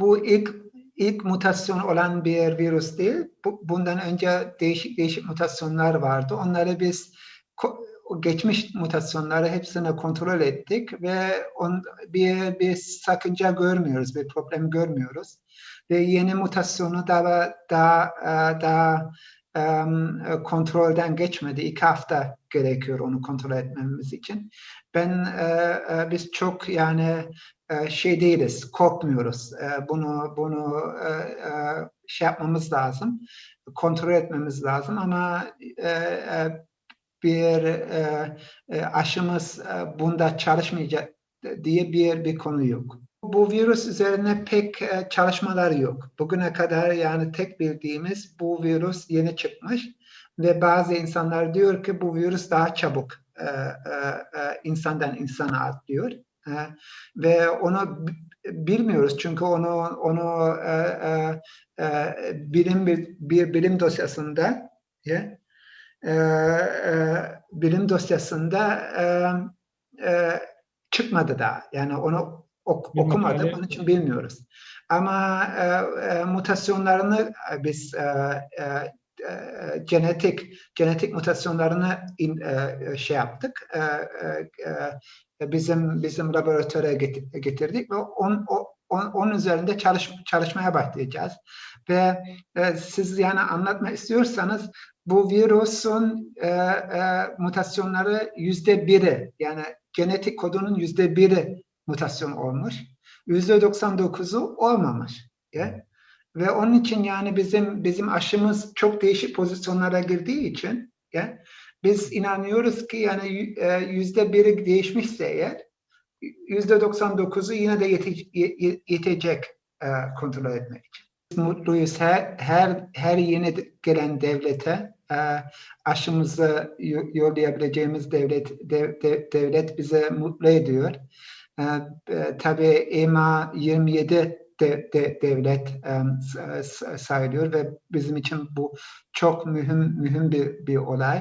bu ilk ilk mutasyon olan bir virüs değil. Bu- bundan önce değişik değişik mutasyonlar vardı. Onları biz geçmiş mutasyonları hepsini kontrol ettik ve on, bir, bir sakınca görmüyoruz, bir problem görmüyoruz. Ve yeni mutasyonu daha daha e, daha kontrolden geçmedi. İki hafta gerekiyor onu kontrol etmemiz için. Ben e, e, biz çok yani e, şey değiliz, korkmuyoruz. E, bunu bunu e, e, şey yapmamız lazım, kontrol etmemiz lazım ama e, e, bir e, e, aşımız e, bunda çalışmayacak diye bir bir konu yok. Bu virüs üzerine pek e, çalışmalar yok. Bugüne kadar yani tek bildiğimiz bu virüs yeni çıkmış ve bazı insanlar diyor ki bu virüs daha çabuk e, e, insandan insana atlıyor. Ve onu bilmiyoruz çünkü onu onu bilim bir, bir bilim dosyasında ya, bilim dosyasında çıkmadı daha. Yani onu ok- Bir okumadı. makale- Onun için bilmiyoruz. Ama e, e, mutasyonlarını e, biz e, e, e, genetik genetik mutasyonlarını in- e, şey yaptık. E, e, e, bizim bizim laboratuvara get- getirdik ve on, o- on, onun üzerinde çalış, çalışmaya başlayacağız. Ve e, siz yani anlatmak istiyorsanız bu virüsün e, e, mutasyonları yüzde biri yani genetik kodunun yüzde biri mutasyon olmuş. Yüzde 99'u olmamış. Ya. Ve onun için yani bizim bizim aşımız çok değişik pozisyonlara girdiği için ya, biz inanıyoruz ki yani e, yüzde biri değişmişse eğer yüzde 99'u yine de yete- ye- yetecek e, kontrol etmek için. Biz mutluyuz her her her yeni gelen devlete e, aşımızı yo- yollayabileceğimiz devlet dev- dev- devlet bize mutlu ediyor. E, e, tabii EMA 27 de, de- devlet e, s- sayılıyor ve bizim için bu çok mühim mühim bir bir olay.